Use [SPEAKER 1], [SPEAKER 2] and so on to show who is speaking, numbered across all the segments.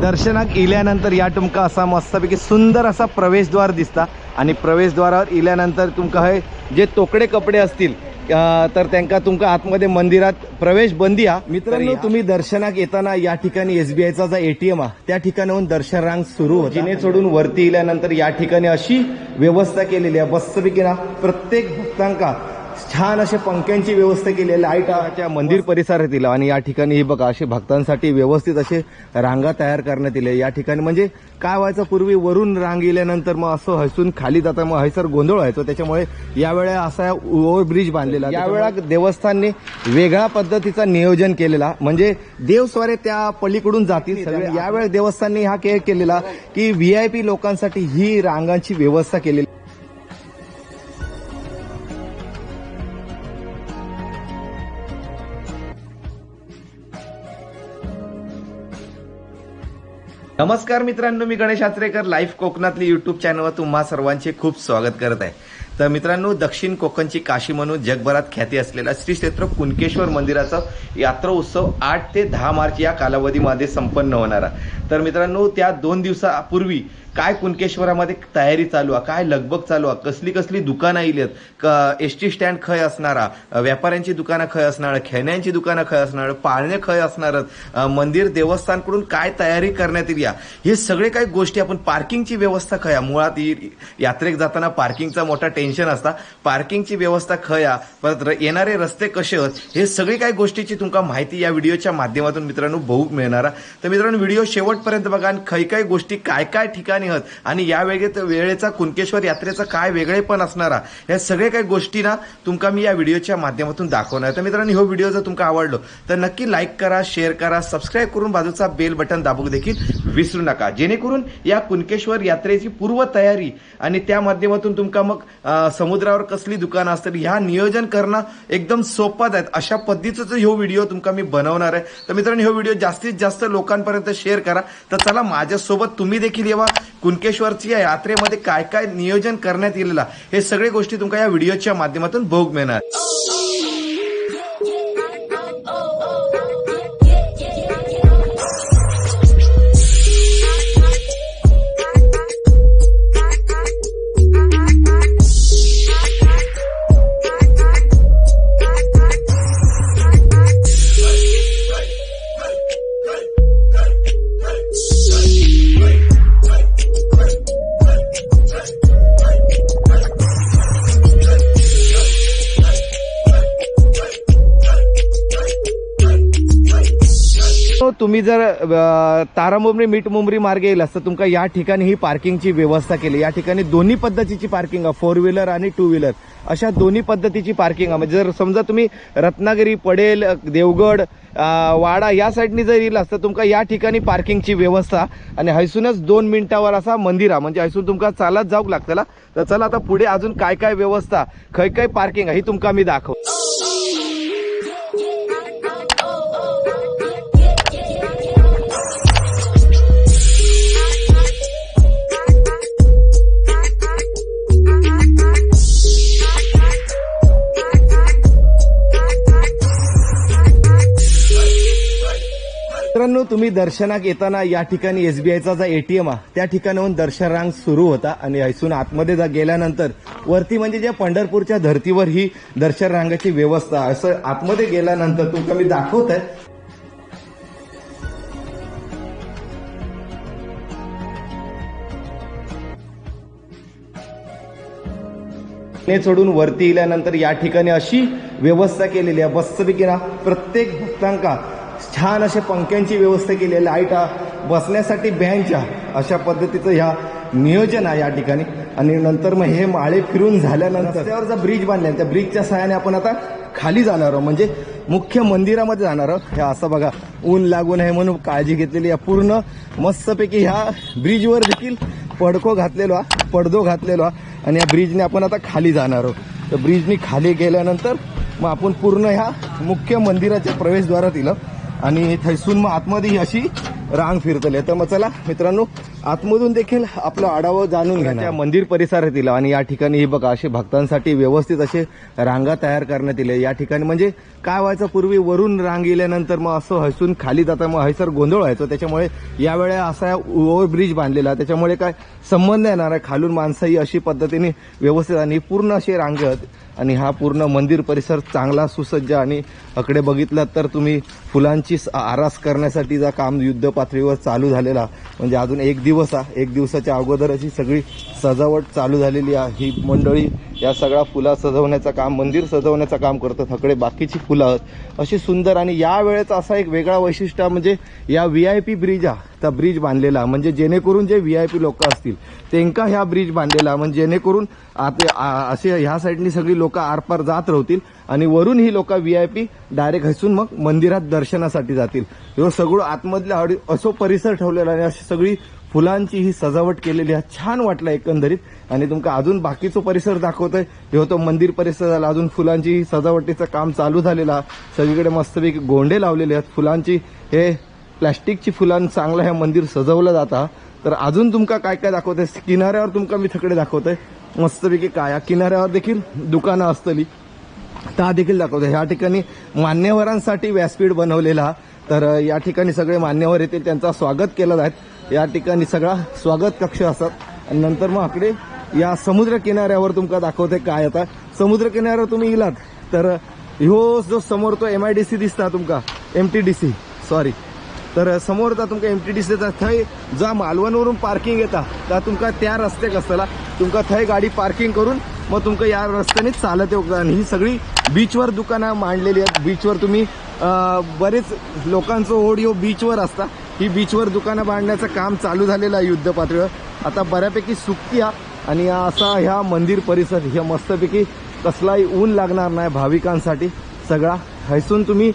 [SPEAKER 1] दर्शनाक इल्यानंतर या तुमका असा मस्तपैकी सुंदर असा प्रवेशद्वार दिसता. आणि प्रवेशद्वारावर इल्यानंतर तुमका हे जे तोकडे कपडे असतील तर त्यांका तुमका आतमध्ये मंदिरात प्रवेश बंदी हा. मित्रांनो तुम्ही दर्शनाक येताना या ठिकाणी एसबीआयचा जो एटीएम आहे त्या ठिकाणाहून दर्शन रांग सुरू होती. जिने सोडून वरती इल्यानंतर या ठिकाणी अशी व्यवस्था केलेली आहे. मस्तपैकी ना प्रत्येक भक्तांका छान अशा पंख्यांची व्यवस्था केलेली आहे. लाईटाच्या मंदिर परिसरातील आणि या ठिकाणी हे बघा असे भक्तांसाठी व्यवस्थित असे रांगा तयार करण्यात येले या ठिकाणी म्हणजे काय व्हायचं पूर्वी वरून रांग गेल्यानंतर मग असं हसून खाली जाता मग हैसर गोंधळ व्हायचो. त्याच्यामुळे यावेळेला असा ओव्हरब्रिज बांधलेला यावेळा देवस्थानने वेगळ्या पद्धतीचा नियोजन केलेला. म्हणजे देवस्वारे त्या पलीकडून जातील सगळे. यावेळेस देवस्थानने हा केअर केलेला की व्हीआयपी लोकांसाठी ही रांगांची व्यवस्था केलेली. नमस्कार मित्रांनो मी गणेश आचरेकर लाईव्ह कोकणातली युट्यूब चॅनलवर तुम्हा सर्वांचे खूप स्वागत करत आहे. तर मित्रांनो दक्षिण कोकणची काशी म्हणून जगभरात ख्याती असलेला श्री क्षेत्र कुणकेश्वर मंदिराचा यात्रा उत्सव आठ ते दहा मार्च या कालावधीमध्ये संपन्न होणारा तर मित्रांनो त्या दोन दिवसापूर्वी काय कुणकेश्वरामध्ये तयारी चालू आहे? काय लगबग चालू आहे? कसली कसली दुकानं आईलेत क एस टी स्टँड खय असणारा व्यापाऱ्यांची दुकानं खय असणार खेळण्यांची दुकानं खय असणार पाळणे खय असणार मंदिर देवस्थानकडून काय तयारी करण्यात येईल या? हे सगळे काही गोष्टी आपण पार्किंगची व्यवस्था खया. मुळात ही यात्रेक जाताना पार्किंगचा मोठा टेन्शन असता. पार्किंगची व्यवस्था खया. परत येणारे रस्ते कसे आहेत? हे सगळी काही गोष्टीची तुमका माहिती या व्हिडिओच्या माध्यमातून मित्रांनो बघूक मिळणार तर मित्रांनो व्हिडिओ शेवटपर्यंत बघा आणि काही काही गोष्टी काय काय ठिकाणी आहेत आणि या वेळेत वेळेचा कुणकेश्वर यात्रेचा काय वेगळेपण असणारा या सगळ्या काही गोष्टी ना तुमका मी या व्हिडिओच्या माध्यमातून दाखवणार आहे. तर मित्रांनो हो व्हिडिओ जर तुमका आवडलो तर नक्की लाईक करा शेअर करा सबस्क्राईब करून बाजूचा बेल बटन दाबूक देखील विसरू नका. जेणेकरून या कुणकेश्वर यात्रेची पूर्व तयारी आणि त्या माध्यमातून तुमका मग समुद्रावर कसली दुकानं असतात ह्या नियोजन करणं एकदम सोपं आहेत अशा पद्धतीचा ह्यो व्हिडिओ तुमका मी बनवणार आहे. तर मित्रांनो हो व्हिडिओ जास्तीत जास्त लोकांपर्यंत शेअर करा. तर चला माझ्यासोबत तुम्ही देखील येवा. कुणकेश्वरच्या यात्रेमध्ये काय काय नियोजन करण्यात येलेला हे सगळे गोष्टी तुमका या व्हिडिओच्या माध्यमातून भोग मिळणार. जर तारामुंबरी मीठ मुंबरी मार्ग येईल असतं तुमका या ठिकाणी ही पार्किंगची व्यवस्था केली. या ठिकाणी दोन्ही पद्धतीची पार्किंग आहे फोर व्हीलर आणि टू व्हीलर अशा दोन्ही पद्धतीची पार्किंग आहे. म्हणजे जर समजा तुम्ही रत्नागिरी पडेल देवगड वाडा या साईडनी जर येईल तर तुमका या ठिकाणी पार्किंगची व्यवस्था. आणि हैसूनच दोन मिनिटावर असा मंदिर आहे. म्हणजे हैसून तुमका चालत जाऊक लागतला. तर चला आता पुढे अजून काय काय व्यवस्था खय काय पार्किंग आहे ही तुमका मी दाखव मित्रांनो तुम्ही दर्शनाक येताना या ठिकाणी एसबीआयचा जो एटीएम आहे त्या ठिकाणाहून दर्शन रांग सुरू होता आणि हैसून आतमध्ये जा गेल्यानंतर वरती म्हणजे ज्या पंढरपूरच्या धर्तीवर ही दर्शन रांगाची व्यवस्था असं आतमध्ये गेल्यानंतर तुमका मी दाखवत आहे ने सोडून वरती इल्यानंतर या ठिकाणी अशी व्यवस्था केलेली आहे. मस्तपैकी ना प्रत्येक भक्तांका छान असे पंख्यांची व्यवस्था केली आहे. लाईटा बसण्यासाठी बेंच अशा पद्धतीचं ह्या नियोजन आहे या ठिकाणी. आणि नंतर मग हे माळे फिरून झाल्यानंतर त्यावर जो ब्रिज बांधले त्या ब्रिजच्या सहाय्याने आपण आता खाली जाणार आहोत. म्हणजे मुख्य मंदिरामध्ये जाणार आहोत. हे असं बघा ऊन लागू नये म्हणून काळजी घेतलेली आहे. पूर्ण मस्तपैकी ह्या ब्रिजवर देखील पडको घातलेलो हा पडदो घातलेलो हा आणि या ब्रिजने आपण आता खाली जाणार आहोत. तर ब्रिजनी खाली गेल्यानंतर मग आपण पूर्ण ह्या मुख्य मंदिराच्या प्रवेशद्वारात येलं आणि थैसून मग आतमध्ये ही अशी रांग फिरतली. तर मग चला मित्रांनो आतमधून देखील आपलं आढावा जाणून घेणार. मंदिर परिसरातील आणि या ठिकाणी हे बघा असे भक्तांसाठी व्यवस्थित असे रांगा तयार करण्यात येले या ठिकाणी म्हणजे काय व्हायचं पूर्वी वरून रांग गेल्यानंतर मग असं हसून खाली जाता मग हैसर गोंधळ व्हायचो. त्याच्यामुळे यावेळी असा ओव्हरब्रिज बांधलेला. त्याच्यामुळे काय संबंध येणार आहे? खालून माणसंही अशी पद्धतीने व्यवस्थित आणि पूर्ण असे रांगत आणि हा पूर्ण मंदिर परिसर चांगला सुसज्ज आणि अकडे बघितलात तर तुम्ही फुलांची आरास करण्यासाठीचा काम युद्ध पातळीवर चालू झालेला. म्हणजे अजून एक दिवस हा एक दिवसाच्या अगोदरच ही सगळी सजावट चालू झालेली आहे. ही मंडळी या सगळ्या फुला सजवण्याचं काम मंदिर सजवण्याचं काम करतात. हकडे बाकीची फुलं आहेत. अशी सुंदर आणि या वेळेचा असा एक वेगळा वैशिष्ट्य म्हणजे या व्ही आय पी ब्रिज हा त्या ब्रिज बांधलेला म्हणजे जेणेकरून जे व्ही आय पी लोक असतील त्यांका ह्या ब्रिज बांधलेला म्हणजे जेणेकरून आता आ- असे ह्या साईडनी सगळी लोक आरपार जात राहतील आणि वरून ही लोक व्ही आय पी डायरेक्ट हसून मग मंदिरात दर्शनासाठी जातील. ह्यो सगळं आतमधल्या असो परिसर ठेवलेला आणि अशी सगळी फुलांची ही सजावट केलेली आहे छान वाटलं एकंदरीत. आणि तुमका अजून बाकीचं परिसर दाखवतोय. ह्यो तो मंदिर परिसर झाला. अजून फुलांची ही सजावटीचं काम चालू झालेलं आहे. सगळीकडे मस्तपैकी गोंडे लावलेले आहेत. फुलांची हे प्लॅस्टिकची फुलां चांगलं हे मंदिर सजवलं जातं तर अजून तुमका काय काय दाखवतंय? किनाऱ्यावर तुमका मी थकडे दाखवतोय. मस्तपैकी काय? या किनाऱ्यावर देखील दुकानं असतली. त्या देखील दाखवतो ह्या ठिकाणी मान्यवरांसाठी व्यासपीठ बनवलेला तर या ठिकाणी सगळे मान्यवर येतील. त्यांचा स्वागत केलं जात या ठिकाणी सगळा स्वागत कक्ष असतात. आणि नंतर मग आकडे या समुद्र किनाऱ्यावर तुमका दाखवते काय आता. समुद्र किनाऱ्यावर तुम्ही गेलात तर ह्यो जो समोर तो एम आय डी सी दिसता तुमका M T D C sorry तर समोरचा तुमका एम टी डी सी थंय जा मालवणवरून पार्किंग येता त्या तुमका त्या रस्त्याक असताना तुमका थंय गाडी पार्किंग करून मग तुमका या रस्त्याने चालत येऊ आणि ही सगळी बीचवर दुकानं मांडलेली आहेत. बीचवर तुम्ही बरेच लोकांचं ओढ हो बीचवर असता. ही बीचवर दुकानं बांधण्याचं काम चालू झालेलं आहे युद्ध पातळीवर आता बऱ्यापैकी सुकती आहे आणि असा ह्या मंदिर परिसर ह्या मस्तपैकी कसलाही ऊन लागणार नाही भाविकांसाठी. सगळा हैसून तुम्ही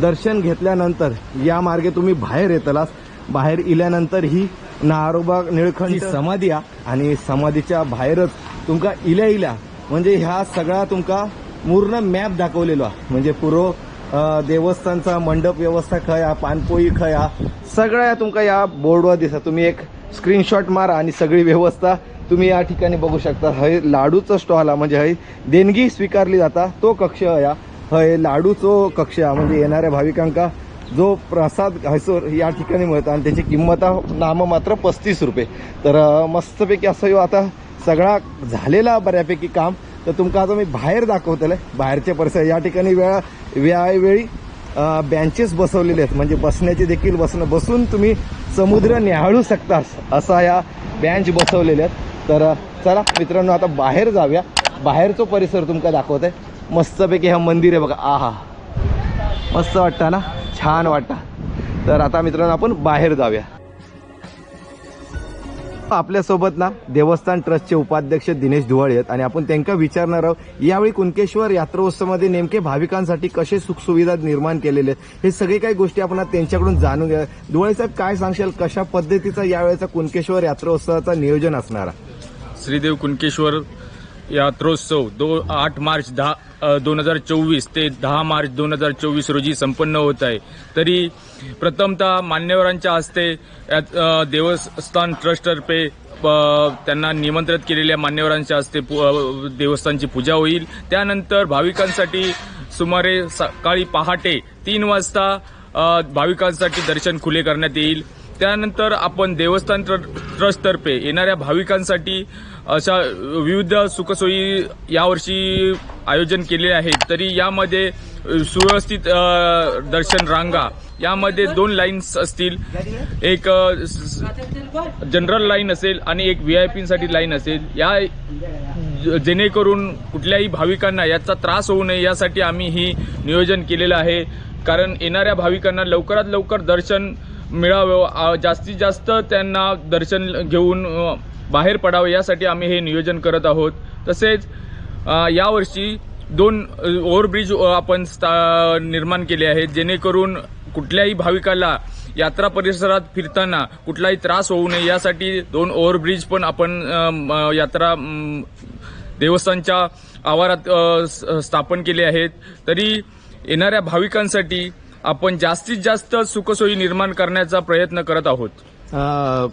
[SPEAKER 1] दर्शन घेतल्यानंतर या मार्गे तुम्ही बाहेर येतलास बाहेर इल्यानंतर ही नारोबा निळखंड समाधी आहे आणि समाधीच्या बाहेरच तुमका इल्या इल्या म्हणजे ह्या सगळा तुमका पूर्ण मॅप दाखवलेलो आहे म्हणजे पूर्व अ, देवस्थानचा मंडप व्यवस्था खया पानपोई खय सगळ्या तुमका या बोर्डवर दिसा तुम्ही एक स्क्रीनशॉट मारा आणि सगळी व्यवस्था तुम्ही या ठिकाणी बघू शकता. हय लाडूचं स्टॉल हा म्हणजे हय देणगी स्वीकारली जाता तो कक्ष या. हय लाडूचो कक्ष हा म्हणजे येणाऱ्या भाविकांका जो प्रसाद हयसर या ठिकाणी मिळतो आणि त्याची किंमत हा नाम मात्र पस्तीस रुपये. तर मस्तपैकी असं आता सगळा झालेला बऱ्यापैकी काम. तर तुमका आता मी बाहेर दाखवतले. बाहेरचे परिसर या ठिकाणी वेळा वेळोवेळी बेंचेस बसवलेले आहेत. म्हणजे बसण्याची देखील बसणं बसून तुम्ही समुद्र न्याहाळू शकतास असा या बेंच बसवलेले आहेत. तर चला मित्रांनो आता बाहेर जाऊया. बाहेरचो परिसर तुमका दाखवत आहे मस्तपैकी हा मंदिर आहे बघा. आहा. मस्त वाटतं ना? छान वाटतं. तर आता मित्रांनो आपण बाहेर जाऊया. आपल्यासोबत ना देवस्थान ट्रस्टचे उपाध्यक्ष दिनेश धुवाळे आहेत. आणि आपण त्यांना विचारणार आहोत यावेळी कुणकेश्वर यात्रोत्सवामध्ये नेमके भाविकांसाठी कसे सुखसुविधा निर्माण केलेले आहेत? हे सगळे काही गोष्टी आपण त्यांच्याकडून जाणून घ्या. धुवाळे साहेब काय सांगशाल? कशा पद्धतीचा यावेळेचा कुणकेश्वर यात्रोत्सवाचा नियोजन असणार
[SPEAKER 2] श्रीदेव कुणकेश्वर यात्रोत्सव दो आठ मार्च दहा दोन हजार चोवीस ते दहा मार्च दोन हजार चोवीस रोजी संपन्न होत आहे. तरी प्रथमतः मान्यवरांच्या हस्ते यात, देवस्थान ट्रस्टतर्फे त्यांना निमंत्रित केलेल्या मान्यवरांच्या हस्ते पु- देवस्थानची पूजा होईल. त्यानंतर भाविकांसाठी सुमारे सकाळी पहाटे तीन वाजता भाविकांसाठी दर्शन खुले करण्यात येईल. त्यानंतर आपण देवस्थान ट्र- ट्रस्टतर्फे येणाऱ्या भाविकांसाठी अशा विविध सुखसोयी यावर्षी आयोजन केले आहे तरी यामध्ये सुव्यवस्थित दर्शन रांगा यामध्ये दोन लाईन्स असतील. एक जनरल लाईन असेल आणि एक व्ही आय पीसाठी लाईन असेल. या ज- जेणेकरून कुठल्याही भाविकांना याचा त्रास होऊ नये यासाठी आम्ही ही नियोजन केलेलं आहे. कारण येणाऱ्या भाविकांना लवकरात लवकर दर्शन मिळावं. जास्तीत जास्त त्यांना दर्शन घेऊन बाहेर पडावं यासाठी आम्ही हे नियोजन करत आहोत. तसेच यावर्षी दोन ओव्हरब्रिज आपण स्था- निर्माण केले आहेत. जेणेकरून कुठल्याही भाविकाला यात्रा परिसरात फिरताना कुठलाही त्रास होऊ नये. यासाठी दोन ओव्हरब्रिज पण आपण यात्रा देवस्थानच्या आवारात स्थापन केले आहेत. तरी येणाऱ्या भाविकांसाठी आपण जास्तीत जास्त सुखसोयी निर्माण करण्याचा प्रयत्न करत आहोत.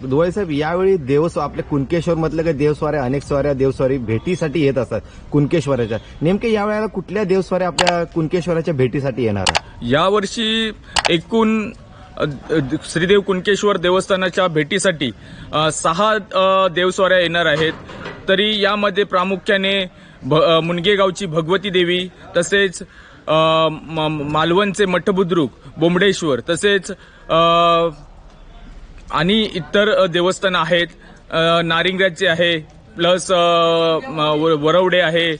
[SPEAKER 1] डोळे साहेब यावेळी देवस्व आपल्या कुणकेश्वर मधल्या काही देवस्वाऱ्या अनेक स्वाऱ्या देवस्वारी भेटीसाठी येत असतात कुणकेश्वराच्या नेमके यावेळेला कुठल्या देवस्वाऱ्या आपल्या कुणकेश्वराच्या भेटीसाठी येणार?
[SPEAKER 2] यावर्षी एकूण श्रीदेव कुणकेश्वर देवस्थानाच्या भेटीसाठी सहा देवस्वाऱ्या येणार आहेत. तरी यामध्ये प्रामुख्याने भ- मुनगेगावची भगवती देवी तसेच मालवणचे मठबुद्रुक बोंबडेश्वर तसेच आणि इतर देवस्थान आहेत. नारिंगराजचे आहे प्लस वरवडे आहे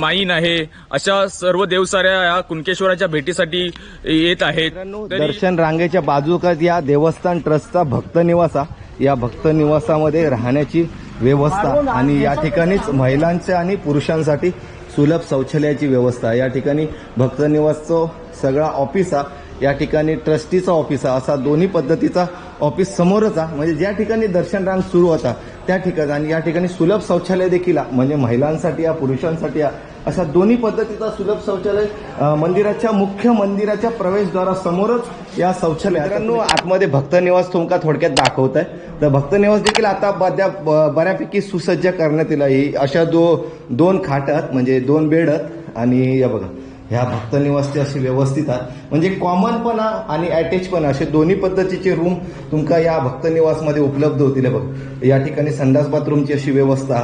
[SPEAKER 2] माईन आहे. अशा सर्व देवसाऱ्या या कुणकेश्वराच्या भेटीसाठी येत आहेत.
[SPEAKER 1] दर्शन रांगेच्या बाजूकच या देवस्थान ट्रस्टचा भक्त निवासा या भक्त निवासामध्ये राहण्याची व्यवस्था आणि या ठिकाणीच महिलांच्या आणि पुरुषांसाठी सुलभ शौचालयाची व्यवस्था. या ठिकाणी भक्तनिवासचं सगळा ऑफिस हा या ठिकाणी ट्रस्टीचा ऑफिस हा असा दोन्ही पद्धतीचा ऑफिस समोरच हा. म्हणजे ज्या ठिकाणी दर्शन रांग सुरू होता त्या ठिकाणी आणि या ठिकाणी सुलभ शौचालय देखील. म्हणजे महिलांसाठी या पुरुषांसाठी हा. अशा दोन्ही पद्धतीचा सुलभ शौचालय मंदिराच्या मुख्य मंदिराच्या प्रवेशद्वारासमोरच या शौचालय आतमध्ये भक्त निवास तुमका थोडक्यात दाखवत आहे तर भक्त निवास देखील आता बद्या बऱ्यापैकी सुसज्ज करण्यात येईल ही अशा दो दोन खाट आहेत म्हणजे दोन बेड आहेत आणि या बघा ह्या भक्त निवासचे असे व्यवस्थित आहात. म्हणजे कॉमनपणा आणि अटॅचपणा असे दोन्ही पद्धतीचे रूम तुमका या भक्त निवासमध्ये उपलब्ध होतील. बघ या ठिकाणी संडास बाथरूमची अशी व्यवस्था.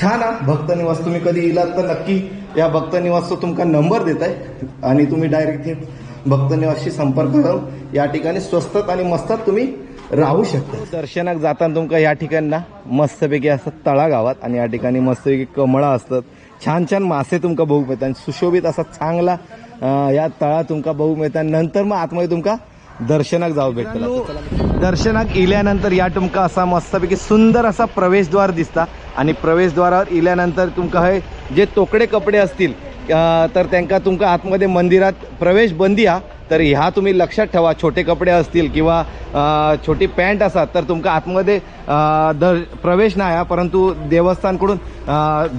[SPEAKER 1] छान हा भक्त निवास. तुम्ही कधी इलात तर नक्की या भक्त निवासचा तुमका नंबर देत आहे आणि तुम्ही डायरेक्ट थेट भक्त निवासशी संपर्क करून या ठिकाणी स्वस्तात आणि मस्तात तुम्ही राहू शकता. दर्शनाक जाताना तुमका या ठिकाणी ना मस्तपैकी असं तळागावात आणि या ठिकाणी मस्तपैकी कमळा असतात. छान छान मासे तुमका बघू मिळतात. सुशोभित असा चांगला या तळा तुमका बघू मिळतात. नंतर मग आतमध्ये तुमका दर्शनाक जाऊ भेटतं दर्शनाक इल्यानंतर या तुमका असा मस्तपैकी सुंदर असा प्रवेशद्वार दिसता. आणि प्रवेशद्वारावर इल्यानंतर तुमका हे जे तोकडे कपडे असतील तर त्यांका तुमका आतमध्ये मंदिरात प्रवेश बंदी हा. तर ह्या तुम्ही लक्षात ठेवा छोटे कपडे असतील किंवा छोटी पॅन्ट असतात तर तुमका आतमध्ये दर प्रवेश नाही हा. परंतु देवस्थानकडून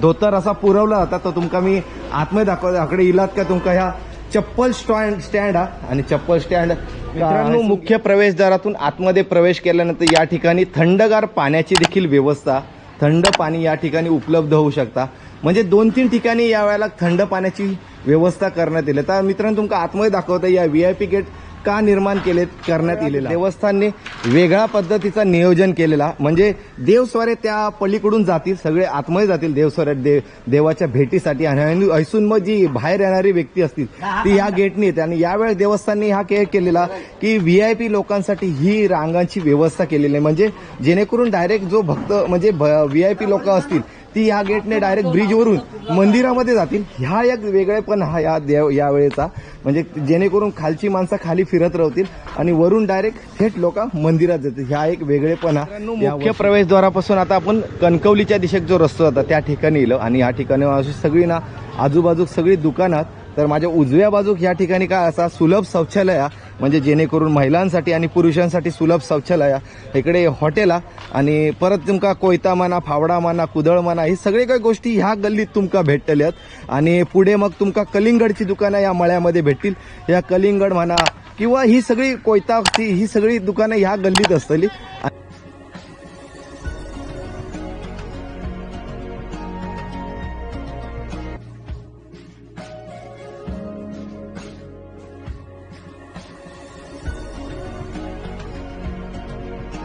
[SPEAKER 1] धोतर असा पुरवला जाता तर तुमका मी आतमध्ये दाखव आकडे इलात का तुमका ह्या चप्पल स्टँड स्टँड हा. आणि चप्पल स्टँड मित्रांनो मुख्य प्रवेशद्वारातून आतमध्ये प्रवेश केल्यानंतर या ठिकाणी थंडगार पाण्याची देखील व्यवस्था थंड पाणी या ठिकाणी उपलब्ध होऊ शकता. म्हणजे दोन तीन ठिकाणी या वेळेला थंड पाण्याची व्यवस्था करण्यात येईल. तर मित्रांनो तुमका आतमध्ये दाखवतं या व्ही आय पी गेट का निर्माण केले करण्यात येलेला. देवस्थानने वेगळ्या पद्धतीचा नियोजन केलेला. म्हणजे देवस्वारे त्या पलीकडून जातील सगळे आतमध्ये जातील देवस्वारे देव देवाच्या भेटीसाठी. आणि ऐसून मग जी बाहेर येणारी व्यक्ती असतील ती या गेटने येते. आणि यावेळेस देवस्थानने हा केअर केलेला की व्ही आय पी लोकांसाठी ही रांगांची व्यवस्था केलेली आहे. म्हणजे जेणेकरून डायरेक्ट जो भक्त म्हणजे व्ही आय पी लोक असतील ती या गेटने डायरेक्ट ब्रिजवरून मंदिरामध्ये जातील. ह्या एक वेगळेपण हा या देव यावेळेचा म्हणजे जेणेकरून खालची माणसं खाली फिरत राहतील आणि वरून डायरेक्ट थेट लोक मंदिरात जातील. ह्या एक वेगळेपण हा मुख्य प्रवेशद्वारापासून आता आपण कणकवलीच्या दिशेत जो रस्ता होता त्या ठिकाणी येलो आणि या ठिकाणी अशी सगळी ना आजूबाजू सगळी दुकानात तर माझ्या उजव्या बाजूक या ठिकाणी काय असा सुलभ शौचालया म्हणजे जेणेकरून महिलांसाठी आणि पुरुषांसाठी सुलभ शौचालया इकडे हॉटेल आणि परत तुमका कोयता म्हणा फावडा म्हणा कुदळ म्हणा ही सगळे काही गोष्टी ह्या गल्लीत तुमका भेटतल्यात आणि पुढे मग तुमका कलिंगडची दुकानं या मळ्यामध्ये भेटतील. या कलिंगड म्हणा किंवा ही सगळी कोयताची ही सगळी दुकानं ह्या गल्लीत असतली.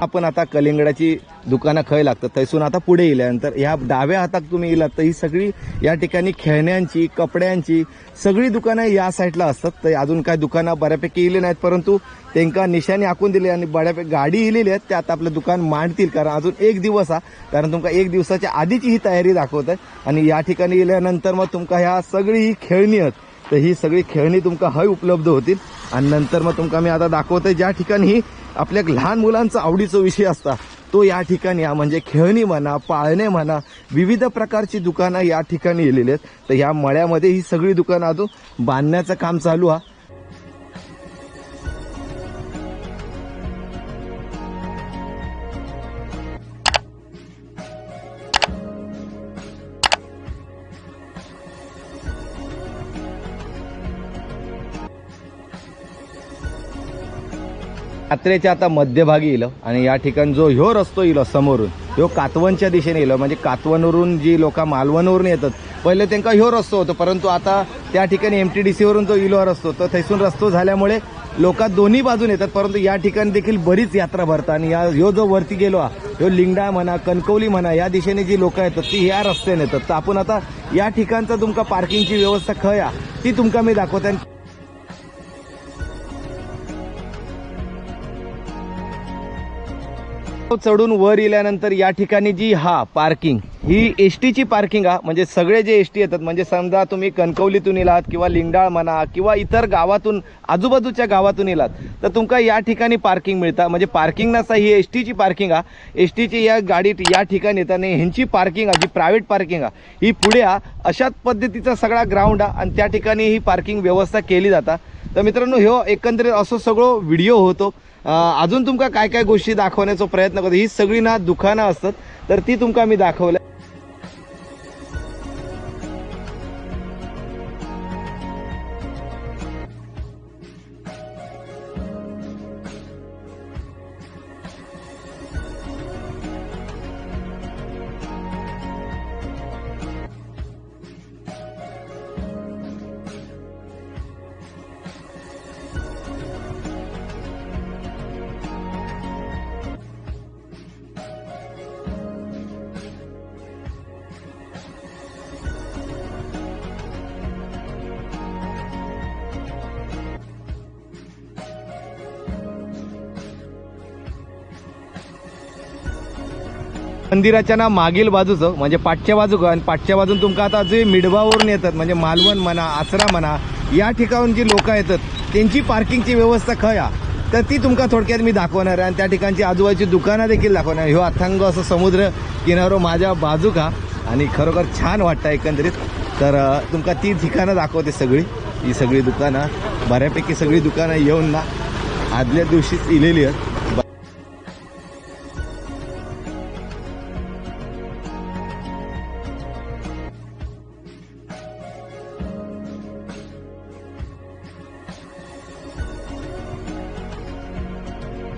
[SPEAKER 1] आपण आता कलिंगडाची दुकानं खय लागतात. थैसून आता पुढे येल्यानंतर ह्या डाव्या हातात तुम्ही येलात तर ही सगळी या ठिकाणी खेळण्यांची कपड्यांची सगळी दुकानं या साईडला असतात. तर अजून काय दुकानं बऱ्यापैकी इले नाहीत परंतु त्यांका निशाणी आखून दिली आणि बऱ्यापैकी गाडी येलेली आहेत. ते आता आपलं दुकान मांडतील कारण अजून एक दिवस हा कारण तुमका एक दिवसाच्या आधीची ही तयारी दाखवत आहे आणि या ठिकाणी गेल्यानंतर मग तुमका ह्या सगळी ही खेळणी आहेत. तर ही सगळी खेळणी तुमका हय उपलब्ध होतील. आणि नंतर मग तुमका मी आता दाखवतोय ज्या ठिकाणी ही आपल्या लहान मुलांचा आवडीचा विषय असता तो या ठिकाणी म्हणजे खेळणी म्हणा पाळणे म्हणा विविध प्रकारची दुकानं या ठिकाणी येलेली आहेत. तर या मळ्यामध्ये ही सगळी दुकानं अजून बांधण्याचं काम चालू आहे यात्रेच्या आता मध्यभागी येईल आणि या ठिकाणी जो ह्यो रस्तो येलो समोरून ह्यो कातवनच्या दिशेने येलो म्हणजे कातवनवरून जी लोक मालवणवरून येतात पहिले त्यांना ह्यो रस्तो होतो परंतु आता त्या ठिकाणी एम टी डी सीवरून जो इलो रस्तो तो थैसून रस्तो झाल्यामुळे लोक दोन्ही बाजून येतात परंतु या ठिकाणी देखील बरीच यात्रा भरतात. आणि या ह्यो जो वरती गेलो हा, ह्यो लिंगडा म्हणा कणकवली म्हणा या दिशेने जी लोक येतात ती या रस्त्याने येतात. तर आपण आता या ठिकाणचं तुमका पार्किंगची व्यवस्था खया हा, ती तुमका मी दाखवते. चढून वर येल्यानंतर या ठिकाणी जी हा पार्किंग ही एस टीची पार्किंग हा म्हणजे सगळे जे एस टी येतात म्हणजे समजा तुम्ही कणकवलीतून येलात किंवा लिंगडाळ म्हणा किंवा इतर गावातून आजूबाजूच्या गावातून येलात तर तुमका या ठिकाणी पार्किंग मिळतं. म्हणजे पार्किंग नसा ही एस टीची पार्किंग हा. एस टीची या गाडी या ठिकाणी येताना ह्यांची पार्किंग हा जी प्रायव्हेट पार्किंग हा. ही पुढे हा अशाच पद्धतीचा सगळा ग्राउंड हा आणि त्या ठिकाणी ही पार्किंग व्यवस्था केली जाता. तर मित्रांनो ह्यो एकंदरीत असं सगळं व्हिडिओ होतो. अजून तुमका काय काय गोष्टी दाखवण्याचा प्रयत्न करतो? ही सगळी ना दुकानं असतात तर ती तुमका मी दाखवल्या. मंदिराच्या ना मागील बाजूचं म्हणजे पाठच्या बाजूक आणि पाठच्या बाजून तुमका आता जे मिडबावरून येतात म्हणजे मालवण म्हणा आचरा म्हणा या ठिकाणून जी लोक येतात त्यांची पार्किंगची व्यवस्था खय हा. तर ती तुमका थोडक्यात मी दाखवणार आहे आणि त्या ठिकाणची आजूबाजूची दुकानं देखील दाखवणार आहे. ह्यो अथांग असं समुद्र किनारो माझ्या बाजूक हा आणि खरोखर छान वाटतं एकंदरीत तर तुमका ती ठिकाणं दाखवते सगळी ही सगळी दुकानं बऱ्यापैकी सगळी दुकानं येऊन ना आदल्या दिवशीच इलेली आहेत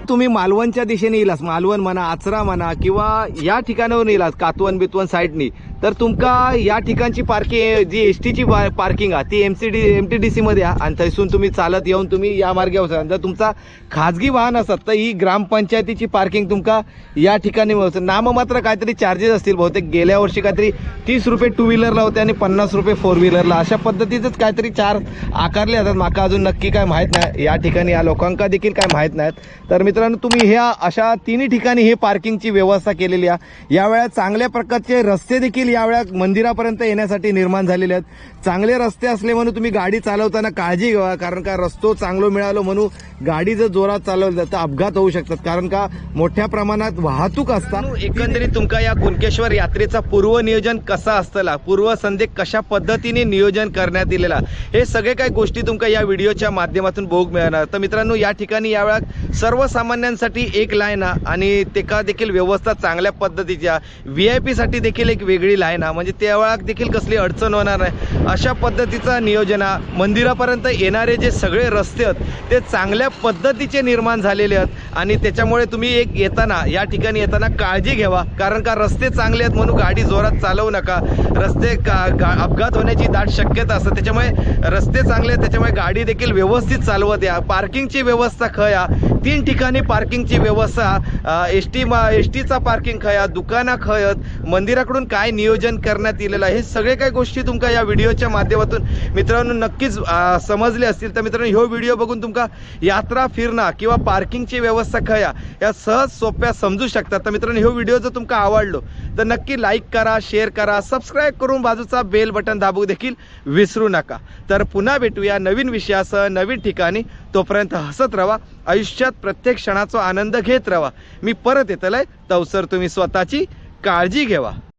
[SPEAKER 1] तुम्ही मालवणच्या दिशेने येलास. मालवण म्हणा आचरा म्हणा किंवा या ठिकाणावरून येलास कातवन बितवन साईडनी. तर तुमका या ठिकाणची पार्किंग जी एस टीची पार्किंग आहे ती M C D M T D सीमध्ये आहे आणि थंयसून तुम्ही चालत येऊन तुम्ही या मार्गे येऊ जर तुमचा खाजगी वाहन असत तर ही ग्रामपंचायतीची पार्किंग तुमका या ठिकाणी मिळतं. नाममात्र काहीतरी चार्जेस असतील. बहुतेक गेल्या वर्षी काहीतरी तीस रुपये टू व्हीलरला होते आणि पन्नास रुपये फोर व्हीलरला अशा पद्धतीचंच काहीतरी चार्ज आकारले जातात. माका अजून नक्की काय माहीत नाही. या ठिकाणी या लोकांका देखील काय माहीत नाहीत. तर मित्रांनो तुम्ही ह्या अशा तिन्ही ठिकाणी हे पार्किंगची व्यवस्था केलेली आहे. यावेळा चांगल्या प्रकारचे रस्ते देखील यावेळा मंदिरापर्यंत येण्यासाठी निर्माण झालेले आहेत. चांगले रस्ते असले म्हणून तुम्ही गाडी चालवताना काळजी घ्यावा कारण का रस्तो चांगलो मिळालो म्हणून गाडी जर जोरात चालवली तर अपघात होऊ शकतात. कारण का मोठ्या प्रमाणात वाहतूक असतात एकंदरीत तुमका या कुणकेश्वर यात्रेचा पूर्व नियोजन कसा असतला? पूर्व संधे कशा पद्धतीने नियोजन करण्यात दिलेला? हे सगळे काही गोष्टी तुमका या व्हिडिओच्या माध्यमातून बघूक मिळणार. तर मित्रांनो या ठिकाणी यावेळा सर्वसामान्यांसाठी एक लाईन हा आणि तेका देखील व्यवस्था चांगल्या पद्धतीच्या व्ही आय पी साठी देखील एक वेगळी केलेला आहे ना म्हणजे त्यावेळा देखील कसली अडचण होणार नाही. अशा पद्धतीचा नियोजन हा मंदिरापर्यंत येणारे जे सगळे रस्ते आहेत ते चांगल्या पद्धतीचे निर्माण झालेले आहेत. आणि त्याच्यामुळे तुम्ही एक येताना या ठिकाणी येताना काळजी घ्यावा. कारण का रस्ते चांगले आहेत म्हणून गाडी जोरात चालवू नका. रस्ते का गा- अपघात होण्याची दाट शक्यता असते. त्याच्यामुळे रस्ते चांगले आहेत त्याच्यामुळे गाडी देखील व्यवस्थित चालवत या. पार्किंगची व्यवस्था खया तीन ठिकाणी पार्किंगची व्यवस्था. एस टी एस टीचा पार्किंग खया दुकाना खयत मंदिराकडून काय नियोजन नियोजन करण्यात येलेलं आहे. हे सगळे काही गोष्टी तुमका या व्हिडिओच्या माध्यमातून मित्रांनो नक्कीच समजले असतील. तर मित्रांनो ह्यो व्हिडिओ बघून तुमका यात्रा फिरणा किंवा पार्किंगची व्यवस्था खया या सहज सोप्या समजू शकतात. तर मित्रांनो ह्यो व्हिडिओ जर तुमका आवडलो तर नक्की लाईक करा शेअर करा सबस्क्राईब करून बाजूचा बेल बटन दाबू देखील विसरू नका. तर पुन्हा भेटूया नवीन विषयासह नवीन ठिकाणी. तोपर्यंत हसत राहा आयुष्यात प्रत्येक क्षणाचा आनंद घेत राहा मी परत येतलाय तवसर तुम्ही स्वतःची काळजी घ्यावा